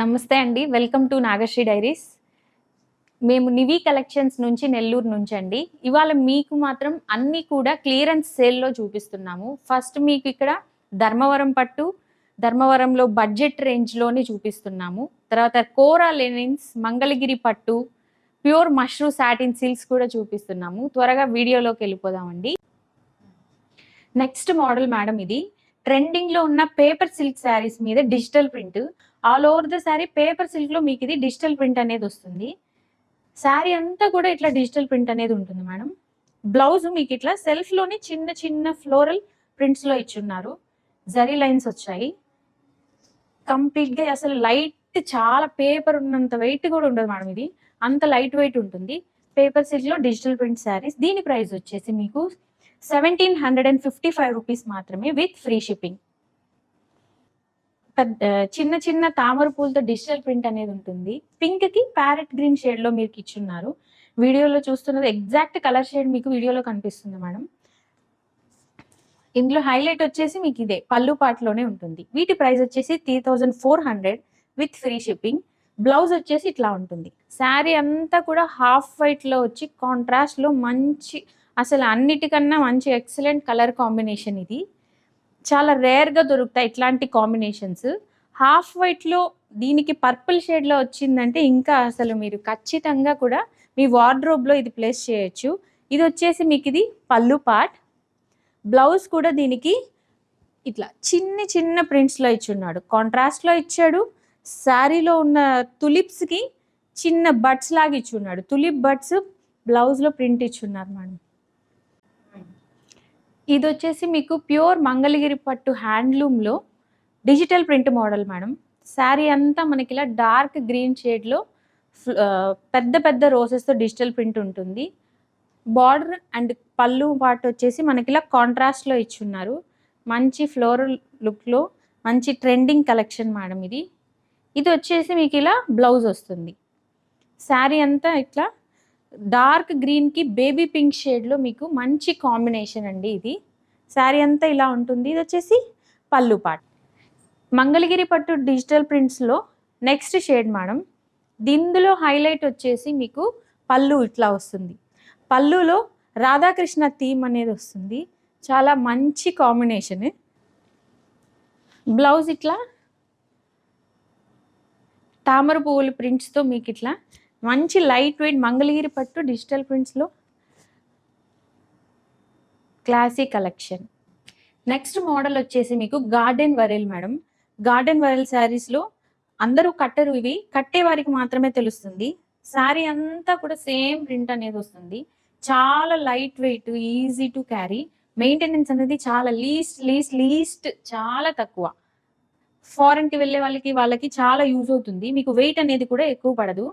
నమస్తే అండి. Welcome to Nagasri diaries మేము నివి కలెక్షన్స్ నుంచి నెల్లూరు నుంచి అండి ఇవాళ మీకు మాత్రం అన్నీ కూడా క్లియరెన్స్ సేల్లో చూపిస్తున్నాము. ఫస్ట్ మీకు ఇక్కడ ధర్మవరం పట్టు ధర్మవరంలో బడ్జెట్ రేంజ్లోని చూపిస్తున్నాము. తర్వాత కోరా లెనిన్స్ మంగళగిరి పట్టు ప్యూర్ మష్రూ సాటిన్ సిల్క్స్ కూడా చూపిస్తున్నాము. త్వరగా వీడియోలోకి వెళ్ళిపోదామండి. నెక్స్ట్ మోడల్ మేడం ఇది. ట్రెండింగ్లో ఉన్న పేపర్ సిల్క్ శారీస్ మీద digital print all over the saree paper సిల్క్లో మీకు ఇది డిజిటల్ ప్రింట్ అనేది వస్తుంది. శారీ అంతా కూడా ఇట్లా డిజిటల్ ప్రింట్ అనేది ఉంటుంది మేడం. బ్లౌజ్ మీకు ఇట్లా సెల్ఫ్లోని చిన్న చిన్న ఫ్లోరల్ ప్రింట్స్లో ఇచ్చున్నారు. జరీ లైన్స్ వచ్చాయి. కంప్లీట్గా అసలు లైట్ చాలా పేపర్ ఉన్నంత వెయిట్ కూడా ఉండదు మేడం ఇది. అంత లైట్ వెయిట్ ఉంటుంది. పేపర్ సిల్క్లో డిజిటల్ ప్రింట్ శారీస్. దీని ప్రైస్ వచ్చేసి మీకు seventeen hundred and fifty five rupees మాత్రమే విత్ ఫ్రీ షిప్పింగ్ చిన్న చిన్న తామర పూలతో డిజిటల్ ప్రింట్ అనేది ఉంటుంది. పింక్కి ప్యారెట్ గ్రీన్ షేడ్లో మీరు ఇచ్చున్నారు వీడియోలో చూస్తున్నది ఎగ్జాక్ట్ కలర్ షేడ్ మీకు వీడియోలో కనిపిస్తుంది మేడం. ఇందులో హైలైట్ వచ్చేసి మీకు ఇదే పళ్ళు పాటలోనే ఉంటుంది. వీటి ప్రైస్ వచ్చేసి three thousand four hundred with free shipping. Blouse వచ్చేసి ఇట్లా ఉంటుంది. శారీ అంతా కూడా హాఫ్ వైట్లో వచ్చి కాంట్రాస్ట్లో మంచి అసలు అన్నిటికన్నా మంచి ఎక్సలెంట్ కలర్ కాంబినేషన్ ఇది. చాలా రేర్గా దొరుకుతాయి ఇట్లాంటి కాంబినేషన్స్ హాఫ్ వైట్లో దీనికి పర్పుల్ షేడ్లో వచ్చిందంటే ఇంకా అసలు మీరు ఖచ్చితంగా కూడా మీ వార్డ్రోబ్లో ఇది ప్లేస్ చేయొచ్చు. ఇది వచ్చేసి మీకు ఇది పళ్ళు పార్ట్ బ్లౌజ్ కూడా దీనికి ఇట్లా చిన్న చిన్న ప్రింట్స్లో ఇచ్చున్నాడు. కాంట్రాస్ట్లో ఇచ్చాడు. శారీలో ఉన్న తులిప్స్కి చిన్న బడ్స్ లాగా ఇచ్చున్నాడు. తులిప్ బడ్స్ బ్లౌజ్లో ప్రింట్ ఇచ్చున్నారు మేడం ఇది వచ్చేసి మీకు ప్యూర్ మంగళగిరి పట్టు హ్యాండ్లూమ్లో digital print model madam. Saree అంతా మనకి ఇలా డార్క్ గ్రీన్ షేడ్లో పెద్ద పెద్ద రోసెస్తో డిజిటల్ ప్రింట్ ఉంటుంది. బార్డర్ అండ్ పళ్ళు పాటు వచ్చేసి మనకి ఇలా కాంట్రాస్ట్లో ఇచ్చున్నారు. మంచి ఫ్లోరల్ లుక్లో మంచి ట్రెండింగ్ కలెక్షన్ మేడం ఇది. ఇది వచ్చేసి మీకు ఇలా బ్లౌజ్ వస్తుంది. శారీ అంతా ఇట్లా డార్క్ గ్రీన్కి బేబీ పింక్ షేడ్లో మీకు మంచి కాంబినేషన్ అండి ఇది. శారీ అంతా ఇలా ఉంటుంది. ఇది వచ్చేసి పళ్ళు పాట్. మంగళగిరి పట్టు డిజిటల్ ప్రింట్స్లో నెక్స్ట్ షేడ్ మేడం. దీనిలో హైలైట్ వచ్చేసి మీకు పళ్ళు ఇట్లా వస్తుంది. పళ్ళులో రాధాకృష్ణ థీమ్ అనేది వస్తుంది. చాలా మంచి కాంబినేషన్. బ్లౌజ్ ఇట్లా తామర పువ్వుల ప్రింట్స్తో మీకు ఇట్లా మంచి లైట్ వెయిట్ మంగళగిరి పట్టు డిజిటల్ ప్రింట్స్లో క్లాసీ కలెక్షన్ నెక్స్ట్ మోడల్ వచ్చేసి మీకు garden Vareli madam garden Vareli శారీస్లో అందరూ కట్టరు ఇవి. కట్టే వారికి మాత్రమే తెలుస్తుంది. శారీ అంతా కూడా సేమ్ ప్రింట్ అనేది వస్తుంది. చాలా light weight easy to carry maintenance అనేది చాలా లీస్ట్ లీస్ట్ లీస్ట్ చాలా తక్కువ. ఫారెన్కి వెళ్ళే వాళ్ళకి వాళ్ళకి చాలా యూజ్ అవుతుంది. మీకు వెయిట్ అనేది కూడా ఎక్కువ పడదు.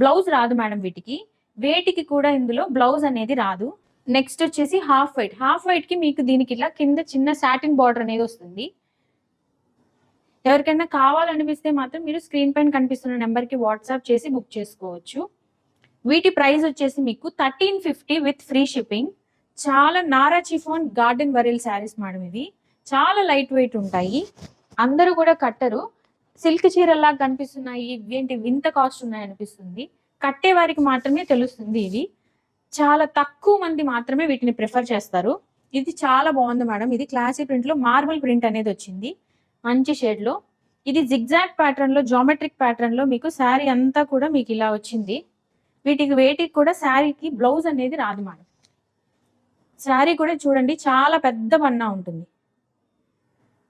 బ్లౌజ్ రాదు మేడం వీటికి. వేటికి కూడా ఇందులో బ్లౌజ్ అనేది రాదు. నెక్స్ట్ వచ్చేసి హాఫ్ వైట్. హాఫ్ వైట్కి మీకు దీనికి ఇట్లా కింద చిన్న సాటిన్ బార్డర్ అనేది వస్తుంది. ఎవరికైనా కావాలనిపిస్తే మాత్రం మీరు స్క్రీన్ పైన కనిపిస్తున్న నెంబర్కి వాట్సాప్ చేసి బుక్ చేసుకోవచ్చు. వీటి ప్రైస్ వచ్చేసి మీకు thirteen fifty with free shipping. చాలా Nara chiffon garden Vareli sarees madam ఇవి. చాలా లైట్ వెయిట్ ఉంటాయి. అందరూ కూడా కట్టరు. సిల్క్ చీరలా కనిపిస్తున్నాయి. ఇవేంటి? వింత కాస్ట్ ఉన్నాయి అనిపిస్తుంది. కట్టే వారికి మాత్రమే తెలుస్తుంది ఇవి. చాలా తక్కువ మంది మాత్రమే వీటిని ప్రిఫర్ చేస్తారు. ఇది చాలా బాగుంది మేడం. ఇది క్లాసీ ప్రింట్లో మార్బుల్ ప్రింట్ అనేది వచ్చింది. మంచి షేడ్లో ఇది జిగ్జాగ్ ప్యాటర్న్లో జామెట్రిక్ ప్యాటర్న్లో మీకు శారీ అంతా కూడా మీకు ఇలా వచ్చింది. వీటికి వేటికి కూడా శారీకి బ్లౌజ్ అనేది రాదు మేడం. శారీ కూడా చూడండి చాలా పెద్ద పన్నా ఉంటుంది.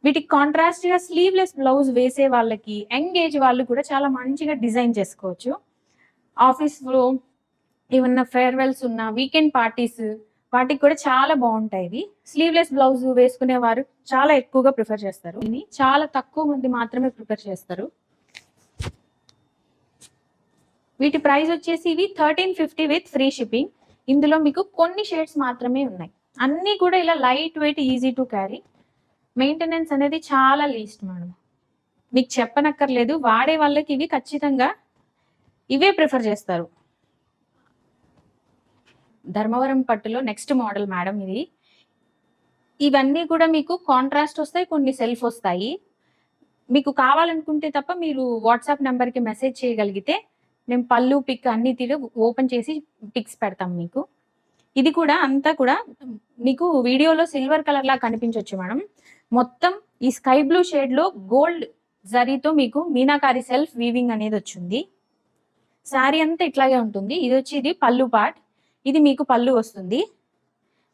వీటికి కాంట్రాస్ట్గా స్లీవ్లెస్ బ్లౌజ్ వేసే వాళ్ళకి ఎంగేజ్ వాళ్ళు కూడా చాలా మంచిగా డిజైన్ చేసుకోవచ్చు. ఆఫీస్లో ఏమన్నా ఫేర్వెల్స్ ఉన్న వీకెండ్ పార్టీస్ వాటికి కూడా చాలా బాగుంటాయి ఇవి. స్లీవ్లెస్ బ్లౌజ్ వేసుకునే వారు చాలా ఎక్కువగా ప్రిఫర్ చేస్తారు. ఇది చాలా తక్కువ మంది మాత్రమే ప్రిఫర్ చేస్తారు. వీటి ప్రైస్ వచ్చేసి ఇవి thirteen fifty with free shipping ఇందులో మీకు కొన్ని షేడ్స్ మాత్రమే ఉన్నాయి. అన్నీ కూడా ఇలా light weight easy to carry maintenance అనేది చాలా లీస్ట్ మేడం. మీకు చెప్పనక్కర్లేదు వాడే వాళ్ళకి ఇవి ఖచ్చితంగా ఇవే ప్రిఫర్ చేస్తారు. ధర్మవరం పట్టులో నెక్స్ట్ మోడల్ మేడం ఇది. ఇవన్నీ కూడా మీకు కాంట్రాస్ట్ వస్తాయి కొన్ని సెల్ఫ్ వస్తాయి. మీకు కావాలనుకుంటే తప్ప మీరు వాట్సాప్ నెంబర్కి మెసేజ్ చేయగలిగితే మేము పళ్ళు పిక్ అన్ని తీరు ఓపెన్ చేసి పిక్స్ పెడతాం మీకు. ఇది కూడా అంతా కూడా మీకు వీడియోలో సిల్వర్ కలర్ లా కనిపించవచ్చు మేడం. మొత్తం ఈ స్కై బ్లూ షేడ్లో గోల్డ్ జరీతో మీకు మీనాకారి సెల్ఫ్ వీవింగ్ అనేది వచ్చింది. శారీ అంతా ఇట్లాగే ఉంటుంది. ఇది వచ్చి ఇది పళ్ళు పార్ట్ ఇది మీకు పళ్ళు వస్తుంది.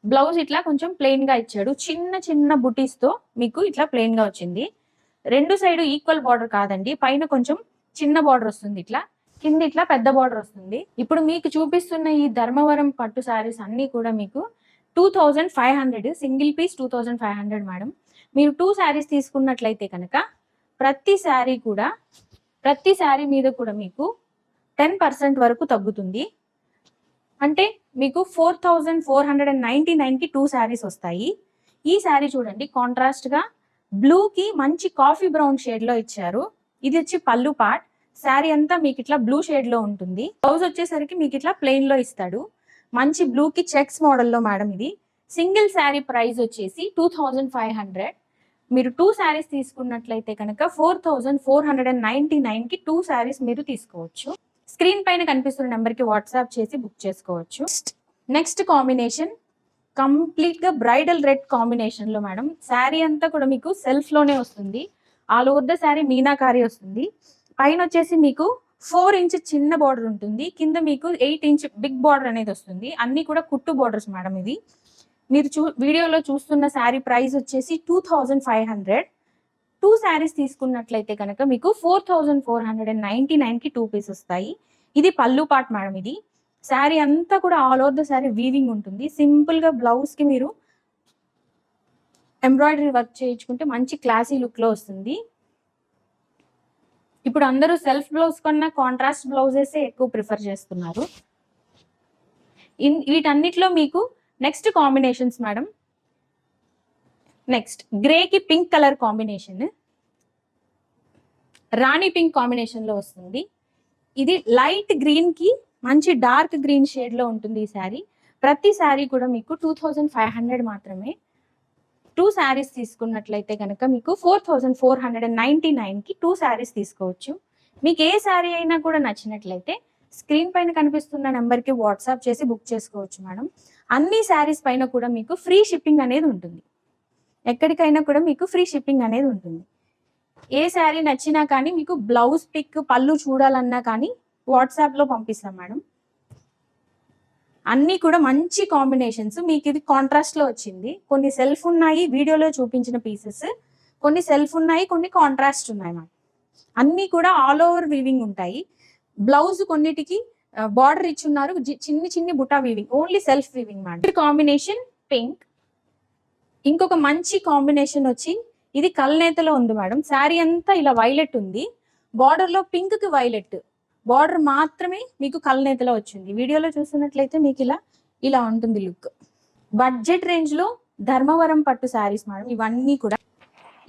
బ్లౌజ్ ఇట్లా కొంచెం ప్లెయిన్గా ఇచ్చాడు. చిన్న చిన్న బుటీస్తో మీకు ఇట్లా ప్లెయిన్గా వచ్చింది. రెండు సైడ్ ఈక్వల్ బార్డర్ కాదండి. పైన కొంచెం చిన్న బార్డర్ వస్తుంది ఇట్లా. కింద ఇట్లా పెద్ద బార్డర్ వస్తుంది. ఇప్పుడు మీకు చూపిస్తున్న ఈ ధర్మవరం పట్టు శారీస్ అన్ని కూడా మీకు two thousand five hundred single piece two thousand five hundred madam మీరు టూ శారీస్ తీసుకున్నట్లయితే కనుక ప్రతి శారీ కూడా ప్రతి శారీ మీద కూడా మీకు టెన్ పర్సెంట్ వరకు తగ్గుతుంది. అంటే మీకు four thousand four hundred and ninety నైన్కి టూ శారీస్ వస్తాయి. ఈ శారీ చూడండి కాంట్రాస్ట్గా బ్లూకి మంచి కాఫీ బ్రౌన్ షేడ్లో ఇచ్చారు. ఇది వచ్చి పళ్ళు పార్ట్ శారీ అంతా మీకు ఇట్లా బ్లూ షేడ్లో ఉంటుంది. బ్లౌజ్ వచ్చేసరికి మీకు ఇట్లా ప్లెయిన్లో ఇస్తాడు. మంచి బ్లూకి చెక్స్ మోడల్లో మేడం ఇది. సింగిల్ శారీ ప్రైస్ వచ్చేసి టూ థౌజండ్ ఫైవ్ హండ్రెడ్ మీరు టూ శారీస్ తీసుకున్నట్లయితే కనుక four thousand four hundred and ninety నైన్కి టూ శారీస్ మీరు తీసుకోవచ్చు. స్క్రీన్ పైన కనిపిస్తున్న నెంబర్కి వాట్సాప్ చేసి బుక్ చేసుకోవచ్చు. నెక్స్ట్ కాంబినేషన్ కంప్లీట్గా బ్రైడల్ రెడ్ కాంబినేషన్లో మేడం శారీ అంతా కూడా మీకు సెల్ఫ్లోనే వస్తుంది. All over the saree meenakari వస్తుంది. పైన వచ్చేసి మీకు ఫోర్ ఇంచ్ చిన్న బార్డర్ ఉంటుంది. కింద మీకు ఎయిట్ ఇంచ్ బిగ్ బార్డర్ అనేది వస్తుంది. అన్ని కూడా కుట్టు బార్డర్స్ మేడం ఇది మీరు చూ వీడియోలో చూస్తున్న శారీ ప్రైస్ వచ్చేసి two thousand five hundred two sarees తీసుకున్నట్లయితే కనుక మీకు four thousand four hundred and ninety నైన్కి టూ పీస్ వస్తాయి. ఇది పళ్ళు మేడం ఇది. శారీ అంతా కూడా all over the saree weaving ఉంటుంది. సింపుల్గా బ్లౌజ్కి మీరు ఎంబ్రాయిడరీ వర్క్ చేయించుకుంటే మంచి క్లాసీ లుక్లో వస్తుంది. ఇప్పుడు అందరూ సెల్ఫ్ బ్లౌజ్ కన్నా కాంట్రాస్ట్ బ్లౌజెస్ ఎక్కువ ప్రిఫర్ చేస్తున్నారు. ఇన్ వీటన్నిటిలో మీకు next combinations madam next గ్రేకి pink colour combination rani pink కాంబినేషన్లో వస్తుంది. ఇది లైట్ గ్రీన్కి మంచి డార్క్ గ్రీన్ షేడ్లో ఉంటుంది ఈ శారీ ప్రతి శారీ కూడా మీకు టూ థౌజండ్ ఫైవ్ హండ్రెడ్ మాత్రమే. టూ శారీస్ తీసుకున్నట్లయితే కనుక మీకు four thousand four hundred and ninety నైన్కి టూ శారీస్ తీసుకోవచ్చు. మీకు ఏ శారీ అయినా కూడా నచ్చినట్లయితే స్క్రీన్ పైన కనిపిస్తున్న నెంబర్కి వాట్సాప్ చేసి బుక్ చేసుకోవచ్చు మేడం అన్ని శారీస్ పైన కూడా మీకు ఫ్రీ షిప్పింగ్ అనేది ఉంటుంది. ఎక్కడికైనా కూడా మీకు ఫ్రీ షిప్పింగ్ అనేది ఉంటుంది. ఏ శారీ నచ్చినా కానీ మీకు బ్లౌజ్ పిక్ పళ్ళు చూడాలన్నా కానీ వాట్సాప్లో పంపిస్తాం మేడం. అన్నీ కూడా మంచి కాంబినేషన్స్. మీకు ఇది కాంట్రాస్ట్లో వచ్చింది. కొన్ని సెల్ఫ్ ఉన్నాయి వీడియోలో చూపించిన పీసెస్ కొన్ని సెల్ఫ్ ఉన్నాయి కొన్ని కాంట్రాస్ట్ ఉన్నాయి మ్యామ్ అన్నీ కూడా ఆల్ ఓవర్ వీవింగ్ ఉంటాయి. బ్లౌజ్ కొన్నిటికి బార్డర్ ఇచ్చున్నారు ఉన్నారు. చిన్ని చిన్ని buta weaving only self weaving ma'am. Combination pink ఇంకొక మంచి కాంబినేషన్ వచ్చి ఇది కల్నేతలో ఉంది మేడం శారీ అంతా ఇలా వైలెట్ ఉంది. బార్డర్లో పింక్కి వైలెట్ బార్డర్ మాత్రమే మీకు కల్నేతలో వచ్చింది. వీడియోలో చూస్తున్నట్లయితే మీకు ఇలా ఇలా ఉంటుంది లుక్ బడ్జెట్ రేంజ్లో ధర్మవరం పట్టు శారీస్ మేడం ఇవన్నీ కూడా.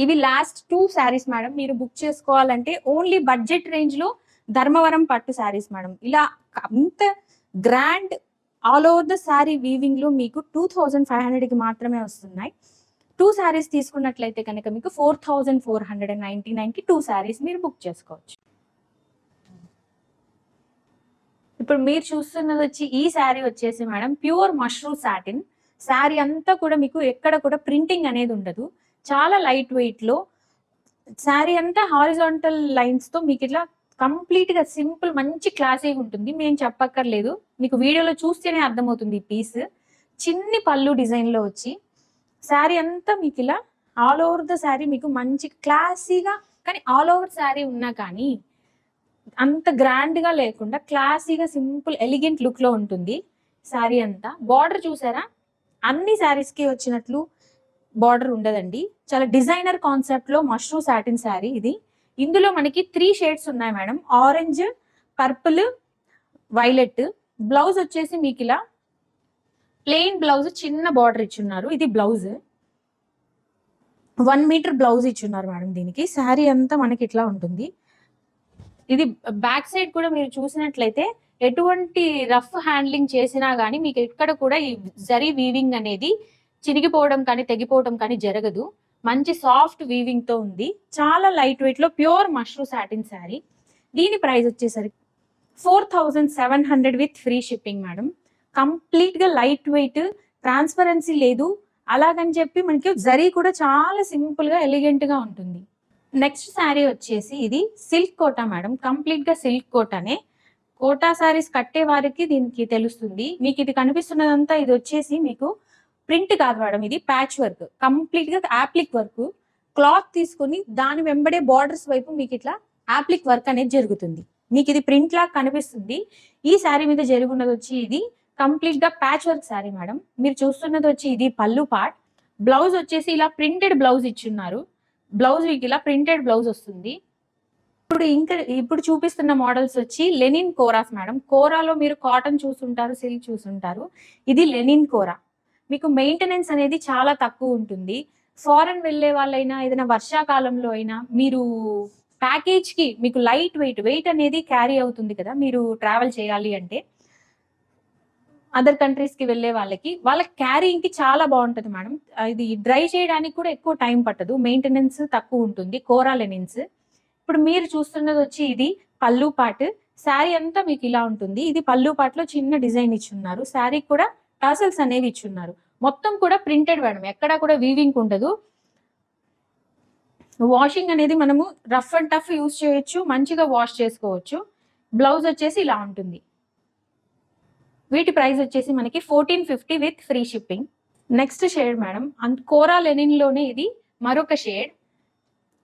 ఇవి లాస్ట్ టూ శారీస్ మేడం మీరు బుక్ చేసుకోవాలంటే ఓన్లీ బడ్జెట్ రేంజ్లో ధర్మవరం పట్టు శారీస్ మేడం ఇలా అంత grand all over the saree వీవింగ్లో మీకు టూ థౌజండ్ ఫైవ్ హండ్రెడ్కి మాత్రమే వస్తున్నాయి. టూ శారీస్ తీసుకున్నట్లయితే కనుక మీకు four thousand four hundred and ninety నైన్కి టూ శారీస్ మీరు బుక్ చేసుకోవచ్చు. ఇప్పుడు మీరు చూస్తున్నది వచ్చి ఈ శారీ వచ్చేసి madam pure mushroom satin sari అంతా కూడా మీకు ఎక్కడ కూడా ప్రింటింగ్ అనేది ఉండదు. చాలా లైట్ వెయిట్లో శారీ అంతా హారిజాంటల్ లైన్స్తో మీకు ఇట్లా కంప్లీట్గా సింపుల్ మంచి క్లాసీగా ఉంటుంది. మేము చెప్పక్కర్లేదు. మీకు వీడియోలో చూస్తేనే అర్థమవుతుంది ఈ పీస్. చిన్ని పళ్ళు డిజైన్లో వచ్చి శారీ అంతా మీకు ఇలా ఆల్ ఓవర్ ద శారీ మీకు మంచి క్లాసీగా కానీ ఆల్ ఓవర్ శారీ ఉన్నా కానీ అంత గ్రాండ్గా లేకుండా క్లాసీగా సింపుల్ ఎలిగెంట్ లుక్లో ఉంటుంది శారీ అంతా. బార్డర్ చూసారా? అన్ని శారీస్కి వచ్చినట్లు బార్డర్ ఉండదండి. చాలా డిజైనర్ కాన్సెప్ట్లో మష్రూమ్ సాటిన్ శారీ ఇది. ఇందులో మనకి త్రీ షేడ్స్ ఉన్నాయి madam. Orange purple violet blouse వచ్చేసి మీకు ఇలా ప్లెయిన్ బ్లౌజ్ చిన్న బార్డర్ ఇచ్చున్నారు. ఇది బ్లౌజ్ వన్ మీటర్ బ్లౌజ్ ఇచ్చున్నారు మేడం దీనికి. శారీ అంతా మనకి ఇట్లా ఉంటుంది. ఇది బ్యాక్ సైడ్ కూడా మీరు చూసినట్లయితే ఎటువంటి రఫ్ హ్యాండ్లింగ్ చేసినా కానీ మీకు ఎక్కడ కూడా ఈ జరీ వీవింగ్ అనేది చిరిగిపోవడం కానీ తెగిపోవడం కానీ జరగదు. మంచి సాఫ్ట్ వీవింగ్తో ఉంది. చాలా లైట్ వెయిట్లో ప్యూర్ మష్రూ సాటిన్ శారీ దీని ప్రైస్ వచ్చేసరికి four thousand seven hundred with free shipping madam కంప్లీట్గా లైట్ వెయిట్ ట్రాన్స్పరెన్సీ లేదు. అలాగని చెప్పి మనకి జరీ కూడా చాలా సింపుల్గా ఎలిగెంట్గా ఉంటుంది. నెక్స్ట్ శారీ వచ్చేసి ఇది సిల్క్ కోటా మేడం కంప్లీట్గా సిల్క్ కోటానే. కోటా శారీస్ కట్టే వారికి దీనికి తెలుస్తుంది. మీకు ఇది కనిపిస్తున్నదంతా ఇది వచ్చేసి మీకు ప్రింట్ కాదు మేడం ఇది ప్యాచ్ వర్క్. కంప్లీట్గా యాప్లిక్ వర్క్. క్లాత్ తీసుకొని దాని వెంబడే బార్డర్స్ వైపు మీకు ఇట్లా యాప్లిక్ వర్క్ అనేది జరుగుతుంది. మీకు ఇది ప్రింట్ లాగా కనిపిస్తుంది. ఈ శారీ మీద జరుగున్నది వచ్చి ఇది కంప్లీట్గా ప్యాచ్ వర్క్ శారీ మేడం. మీరు చూస్తున్నది వచ్చి ఇది పళ్ళు పార్ట్. బ్లౌజ్ వచ్చేసి ఇలా ప్రింటెడ్ బ్లౌజ్ ఇచ్చున్నారు. బ్లౌజ్ మీకు ఇలా ప్రింటెడ్ బ్లౌజ్ వస్తుంది. ఇప్పుడు ఇంకా ఇప్పుడు చూపిస్తున్న మోడల్స్ వచ్చి లెనిన్ కోరాస్ మేడం. కోరాలో మీరు కాటన్ చూసుంటారు సిల్క్ చూసుంటారు. ఇది లెనిన్ కోరా. మీకు మెయింటెనెన్స్ అనేది చాలా తక్కువ ఉంటుంది. ఫారెన్ వెళ్ళే వాళ్ళైనా ఏదైనా వర్షాకాలంలో అయినా మీరు ప్యాకేజ్కి మీకు లైట్ వెయిట్ వెయిట్ అనేది క్యారీ అవుతుంది కదా మీరు ట్రావెల్ చేయాలి అంటే. అదర్ కంట్రీస్కి వెళ్ళే వాళ్ళకి వాళ్ళ క్యారీయింగ్కి చాలా బాగుంటుంది మేడం ఇది డ్రై చేయడానికి కూడా ఎక్కువ టైం పట్టదు. మెయింటెనెన్స్ తక్కువ ఉంటుంది. కోరా లెనిన్స్ ఇప్పుడు మీరు చూస్తున్నది వచ్చి ఇది పళ్ళు పాటు. శారీ అంతా మీకు ఇలా ఉంటుంది. ఇది పళ్ళు పాట్లో చిన్న డిజైన్ ఇచ్చున్నారు శారీ కూడా టాసల్స్ అనేవి ఇచ్చున్నారు. మొత్తం కూడా ప్రింటెడ్ మేడం. ఎక్కడా కూడా వీవింగ్ ఉండదు. వాషింగ్ అనేది మనము రఫ్ అండ్ టఫ్ యూస్ చేయొచ్చు మంచిగా వాష్ చేసుకోవచ్చు. బ్లౌజ్ వచ్చేసి ఇలా ఉంటుంది. వీటి ప్రైస్ వచ్చేసి మనకి fourteen fifty with free shipping next shade madam. And kora లెనిన్లోనే ఇది మరొక షేడ్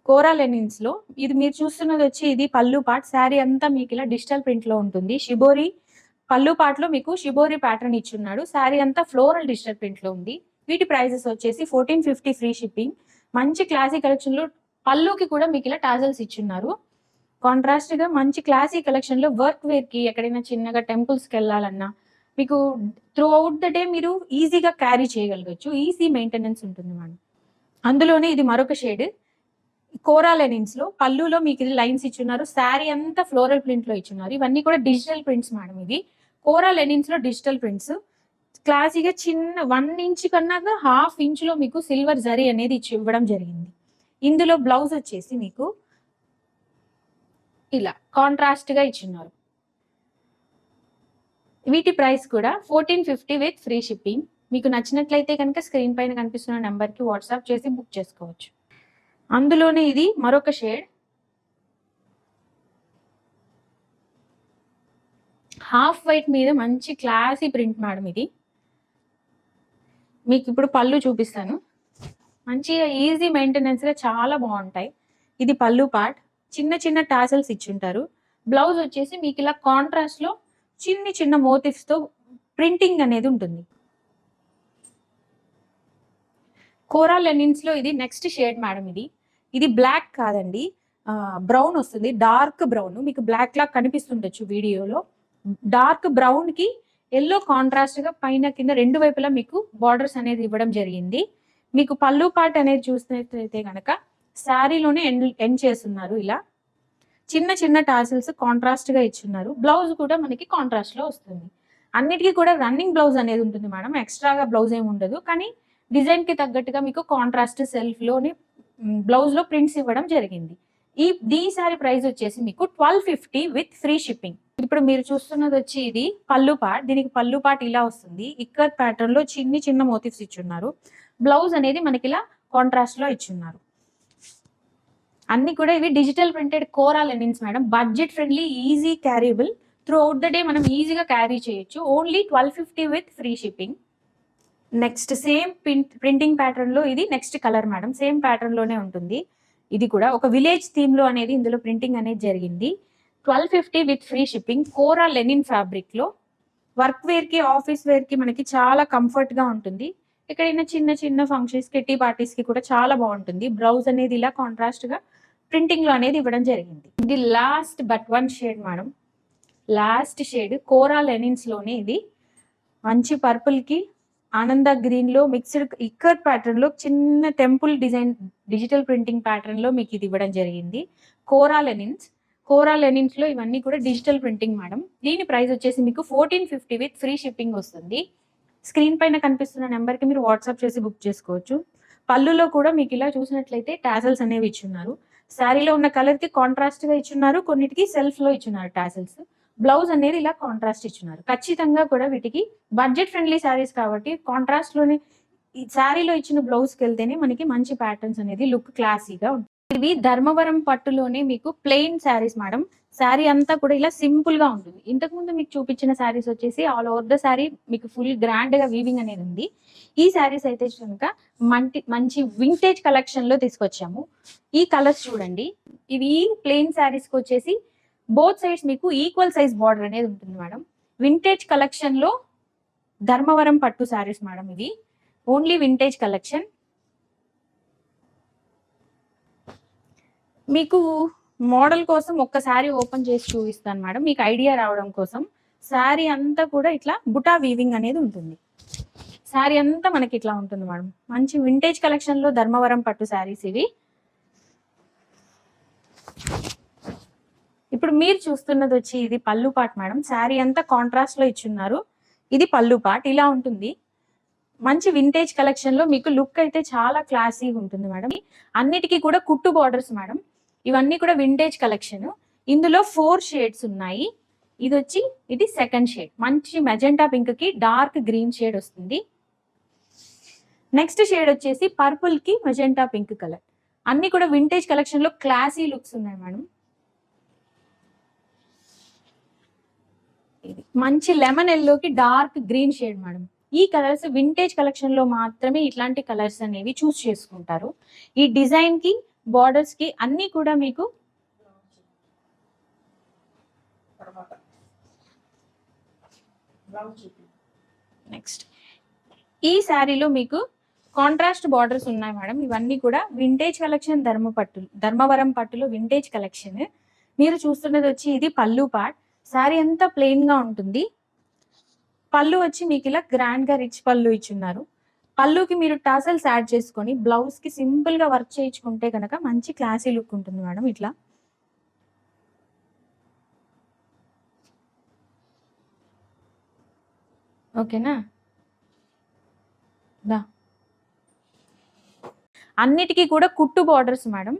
కోరా లెనిన్స్లో ఇది మీరు చూస్తున్నది వచ్చి ఇది పళ్ళు పాట్ శారీ అంతా మీకు ఇలా డిజిటల్ ప్రింట్లో ఉంటుంది. షిబోరి పళ్ళు పాటలో మీకు షిబోరి ప్యాటర్న్ ఇచ్చున్నాడు. శారీ అంతా ఫ్లోరల్ డిజిటల్ ప్రింట్లో ఉంది. వీటి ప్రైజెస్ వచ్చేసి ఫోర్టీన్ ఫిఫ్టీ ఫ్రీ షిప్పింగ్ మంచి క్లాసీ కలెక్షన్లో పళ్ళుకి కూడా మీకు ఇలా టాజల్స్ ఇచ్చున్నారు. కాంట్రాస్ట్గా మంచి క్లాసీ కలెక్షన్లో వర్క్ వేర్కి ఎక్కడైనా చిన్నగా టెంపుల్స్కి వెళ్ళాలన్నా మీకు త్రూ అవుట్ ద డే మీరు ఈజీగా క్యారీ చేయగలగచ్చు. ఈజీ మెయింటెనెన్స్ ఉంటుంది మేడం అందులోనే ఇది మరొక షేడ్ కోరా లెనిన్స్లో పళ్ళులో మీకు ఇది లైన్స్ ఇచ్చున్నారు. శారీ అంతా ఫ్లోరల్ ప్రింట్లో ఇచ్చున్నారు. ఇవన్నీ కూడా డిజిటల్ ప్రింట్స్ మేడం ఇది కోరా లెనిన్స్లో డిజిటల్ ప్రింట్స్ క్లాసీగా చిన్న వన్ ఇంచ్ కన్నా హాఫ్ ఇంచ్లో మీకు సిల్వర్ జరీ అనేది ఇచ్చి ఇవ్వడం జరిగింది. ఇందులో బ్లౌజ్ వచ్చేసి మీకు ఇలా కాంట్రాస్ట్గా వీటి ప్రైస్ కూడా fourteen fifty with free shipping మీకు నచ్చినట్లయితే కనుక స్క్రీన్ పైన కనిపిస్తున్న నెంబర్కి వాట్సాప్ చేసి బుక్ చేసుకోవచ్చు. అందులోనే ఇది మరొక షేడ్ హాఫ్ వైట్ మీద మంచి క్లాసీ ప్రింట్ మేడం ఇది. మీకు ఇప్పుడు పళ్ళు చూపిస్తాను. మంచిగా ఈజీ మెయింటెనెన్స్గా చాలా బాగుంటాయి. ఇది పళ్ళు పార్ట్ చిన్న చిన్న టాసల్స్ ఇచ్చుంటారు. బ్లౌజ్ వచ్చేసి మీకు ఇలా కాంట్రాస్ట్లో చిన్ని చిన్న మోటివ్స్తో ప్రింటింగ్ అనేది ఉంటుంది. కోరా లెనిన్స్లో ఇది నెక్స్ట్ షేడ్ మేడం ఇది. ఇది బ్లాక్ కాదండి. బ్రౌన్ వస్తుంది. డార్క్ బ్రౌన్ మీకు బ్లాక్ లాగా కనిపిస్తుండొచ్చు వీడియోలో. డార్క్ బ్రౌన్కి ఎల్లో కాంట్రాస్ట్గా పైన కింద రెండు వైపులా మీకు బార్డర్స్ అనేది ఇవ్వడం జరిగింది. మీకు పళ్ళు పాట అనేది చూసినట్లయితే కనుక శారీలోనే ఎండ్ ఎండ్ చేస్తున్నారు ఇలా. చిన్న చిన్న టాసిల్స్ కాంట్రాస్ట్గా ఇచ్చున్నారు. బ్లౌజ్ కూడా మనకి కాంట్రాస్ట్లో వస్తుంది. అన్నిటికీ కూడా రన్నింగ్ బ్లౌజ్ అనేది ఉంటుంది మేడం. ఎక్స్ట్రాగా బ్లౌజ్ ఏమి ఉండదు. కానీ డిజైన్కి తగ్గట్టుగా మీకు కాంట్రాస్ట్ సెల్ఫ్లోని బ్లౌజ్లో ప్రింట్స్ ఇవ్వడం జరిగింది. ఈ ఈ సారీ ప్రైస్ వచ్చేసి మీకు twelve fifty with free shipping ఇప్పుడు మీరు చూస్తున్నది వచ్చి ఇది పళ్ళు పాట్. దీనికి పళ్ళు పాట్ ఇలా వస్తుంది. ఇక్కత్ ప్యాటర్న్లో చిన్ని చిన్న మోటివ్స్ ఇచ్చున్నారు. బ్లౌజ్ అనేది మనకి ఇలా కాంట్రాస్ట్లో ఇచ్చున్నారు. అన్ని కూడా ఇవి digital printed kora linens madam budget friendly easy carryable throughout the day మనం ఈజీగా క్యారీ చేయొచ్చు. Only twelve fifty with free shipping next same printing ప్యాటర్న్లో ఇది నెక్స్ట్ కలర్ మేడం సేమ్ ప్యాటర్న్లోనే ఉంటుంది. ఇది కూడా ఒక విలేజ్ థీమ్లో అనేది ఇందులో ప్రింటింగ్ అనేది జరిగింది. Twelve fifty with free shipping. Kora linen ఫ్యాబ్రిక్లో వర్క్ వేర్కి ఆఫీస్ వేర్కి మనకి చాలా కంఫర్ట్గా ఉంటుంది. ఎక్కడైనా చిన్న చిన్న ఫంక్షన్స్ టీ పార్టీస్కి కూడా చాలా బాగుంటుంది. బ్రౌజ్ అనేది ఇలా కాంట్రాస్ట్గా ప్రింటింగ్లో అనేది ఇవ్వడం జరిగింది. ఇది last but one shade madam. Last shade kora లెనిన్స్లోనే ఇది. మంచి పర్పుల్కి ఆనంద గ్రీన్లో మిక్స్డ్ ఇక్కర్ ప్యాటర్న్లో చిన్న టెంపుల్ డిజైన్ డిజిటల్ ప్రింటింగ్ ప్యాటర్న్లో మీకు ఇది ఇవ్వడం జరిగింది. కోరా లెనిన్స్. కోరా లెనిన్స్లో ఇవన్నీ కూడా డిజిటల్ ప్రింటింగ్ మేడం దీని ప్రైస్ వచ్చేసి మీకు fourteen fifty with free shipping వస్తుంది. స్క్రీన్ పైన కనిపిస్తున్న నెంబర్కి మీరు వాట్సాప్ చేసి బుక్ చేసుకోవచ్చు. పళ్ళులో కూడా మీకు ఇలా చూసినట్లయితే టాజల్స్ అనేవి ఇచ్చున్నారు. శారీలో ఉన్న కలర్కి కాంట్రాస్ట్గా ఇచ్చున్నారు. కొన్నిటికి సెల్ఫ్లో ఇచ్చున్నారు టాజల్స్ బ్లౌజ్ అనేది ఇలా కాంట్రాస్ట్ ఇచ్చున్నారు. ఖచ్చితంగా కూడా వీటికి బడ్జెట్ ఫ్రెండ్లీ శారీస్ కాబట్టి కాంట్రాస్ట్లోనే ఈ శారీలో ఇచ్చిన బ్లౌజ్కి వెళ్తేనే మనకి మంచి ప్యాటర్న్స్ అనేది లుక్ క్లాసీగా ఉంటుంది. ఇవి ధర్మవరం పట్టులోనే మీకు ప్లెయిన్ శారీస్ మేడం శారీ అంతా కూడా ఇలా సింపుల్గా ఉంటుంది. ఇంతకు ముందు మీకు చూపించిన శారీస్ వచ్చేసి ఆల్ ఓవర్ ద శారీ మీకు ఫుల్ గ్రాండ్గా వీవింగ్ అనేది ఉంది. ఈ శారీస్ అయితే కనుక మంచి మంచి వింటేజ్ కలెక్షన్లో తీసుకొచ్చాము. ఈ కలర్స్ చూడండి. ఇవి ప్లెయిన్ శారీస్కి వచ్చేసి బోత్ సైడ్స్ మీకు ఈక్వల్ సైజ్ బార్డర్ అనేది ఉంటుంది మేడం వింటేజ్ కలెక్షన్లో ధర్మవరం పట్టు శారీస్ మేడం ఇవి. ఓన్లీ వింటేజ్ కలెక్షన్ మీకు మోడల్ కోసం ఒక్కసారి ఓపెన్ చేసి చూపిస్తాను మేడం. మీకు ఐడియా రావడం కోసం శారీ అంతా కూడా ఇట్లా బుటా వీవింగ్ అనేది ఉంటుంది. శారీ అంతా మనకి ఇట్లా ఉంటుంది మేడం. మంచి వింటేజ్ కలెక్షన్లో ధర్మవరం పట్టు శారీస్ ఇవి. ఇప్పుడు మీరు చూస్తున్నది వచ్చి ఇది పళ్ళు పాట్ మేడం. శారీ అంతా కాంట్రాస్ట్లో ఇచ్చున్నారు. ఇది పళ్ళు పాట్ ఇలా ఉంటుంది. మంచి వింటేజ్ కలెక్షన్లో మీకు లుక్ అయితే చాలా క్లాసీగా ఉంటుంది మేడం. అన్నిటికీ కూడా కుట్టు బార్డర్స్ మేడం. ఇవన్నీ కూడా వింటేజ్ కలెక్షన్ ఇందులో ఫోర్ షేడ్స్ ఉన్నాయి. ఇది వచ్చి ఇది సెకండ్ షేడ్ మంచి మెజెంటా పింక్కి డార్క్ గ్రీన్ షేడ్ వస్తుంది. నెక్స్ట్ షేడ్ వచ్చేసి పర్పుల్కి మెజెంటా పింక్ కలర్ అన్ని కూడా వింటేజ్ కలెక్షన్లో క్లాసీ లుక్స్ ఉన్నాయి మేడం. ఇది మంచి లెమన్ ఎల్లోకి డార్క్ గ్రీన్ షేడ్ మేడం. ఈ కలర్స్ వింటేజ్ కలెక్షన్లో మాత్రమే ఇట్లాంటి కలర్స్ అనేవి చూస్ చేసుకుంటారు. ఈ డిజైన్కి బార్డర్స్కి అన్ని కూడా మీకు నెక్స్ట్ ఈ శారీలో మీకు కాంట్రాస్ట్ బార్డర్స్ ఉన్నాయి మేడం. ఇవన్నీ కూడా వింటేజ్ కలెక్షన్ ధర్మ పట్టు ధర్మవరం పట్టులో వింటేజ్ కలెక్షన్ మీరు చూస్తున్నది వచ్చి ఇది పళ్ళు పార్ట్ శారీ అంతా ప్లెయిన్గా ఉంటుంది. పళ్ళు వచ్చి మీకు ఇలా గ్రాండ్గా రిచ్ పళ్ళు ఇచ్చున్నారు. పళ్ళుకి మీరు టాసల్స్ యాడ్ చేసుకొని బ్లౌజ్కి సింపుల్గా వర్క్ చేయించుకుంటే కనుక మంచి క్లాసీ లుక్ ఉంటుంది మేడం ఇట్లా. ఓకేనా? దా. అన్నిటికీ కూడా కుట్టు బార్డర్స్ మేడం.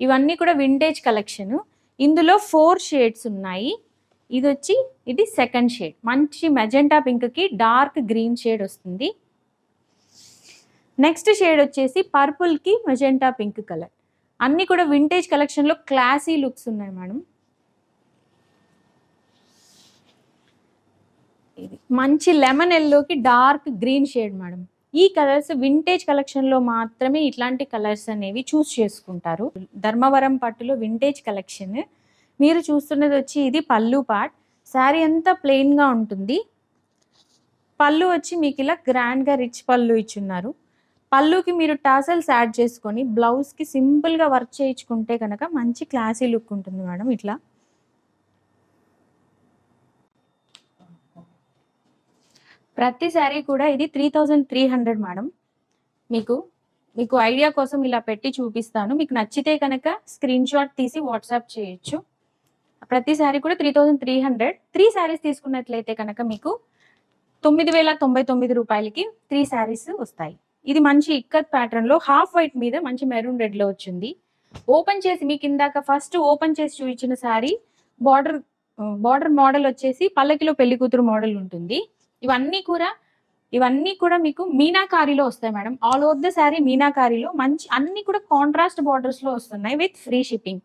ఇవన్నీ కూడా వింటేజ్ కలెక్షన్ ఇందులో ఫోర్ షేడ్స్ ఉన్నాయి. ఇది వచ్చి ఇది సెకండ్ షేడ్ మంచి మెజెంటా పింక్కి డార్క్ గ్రీన్ షేడ్ వస్తుంది. నెక్స్ట్ షేడ్ వచ్చేసి పర్పుల్కి మెజెంటా పింక్ కలర్ అన్నీ కూడా వింటేజ్ కలెక్షన్లో క్లాసీ లుక్స్ ఉన్నాయి మేడం ఇది మంచి లెమన్ ఎల్లోకి డార్క్ గ్రీన్ షేడ్ మేడం ఈ కలర్స్ వింటేజ్ కలెక్షన్లో మాత్రమే ఇట్లాంటి కలర్స్ అనేవి చూస్ చేసుకుంటారు. ధర్మవరం పట్టులో వింటేజ్ కలెక్షన్ మీరు చూస్తున్నది వచ్చి ఇది పళ్ళు పాట్ శారీ అంతా ప్లెయిన్గా ఉంటుంది. పళ్ళు వచ్చి మీకు ఇలా గ్రాండ్గా రిచ్ పళ్ళు ఇచ్చున్నారు. పళ్ళుకి మీరు టాసల్స్ యాడ్ చేసుకొని బ్లౌజ్కి సింపుల్గా వర్క్ చేయించుకుంటే కనుక మంచి క్లాసీ లుక్ ఉంటుంది మేడం ఇట్లా. ప్రతి శారీ కూడా ఇది three thousand three hundred madam. మీకు మీకు ఐడియా కోసం ఇలా పెట్టి చూపిస్తాను. మీకు నచ్చితే కనుక స్క్రీన్ షాట్ తీసి వాట్సాప్ చేయొచ్చు. ప్రతి శారీ కూడా three thousand three hundred. Three saris తీసుకున్నట్లయితే కనుక మీకు తొమ్మిది వేల తొంభై తొమ్మిది రూపాయలకి త్రీ శారీస్ వస్తాయి. ఇది మంచి ఇక్కత్ ప్యాటర్న్లో హాఫ్ వైట్ మీద మంచి మెరూన్ రెడ్లో వచ్చింది. ఓపెన్ చేసి మీకు ఇందాక ఫస్ట్ ఓపెన్ చేసి చూపించిన శారీ బార్డర్ బార్డర్ మోడల్ వచ్చేసి పల్లకిలో పెళ్ళి కూతురు మోడల్ ఉంటుంది. ఇవన్నీ కూడా ఇవన్నీ కూడా మీకు మీనాకారిలో వస్తాయి madam. All over the sari మీనాకారిలో మంచి అన్ని కూడా కాంట్రాస్ట్ బార్డర్స్లో వస్తున్నాయి విత్ ఫ్రీ షిప్పింగ్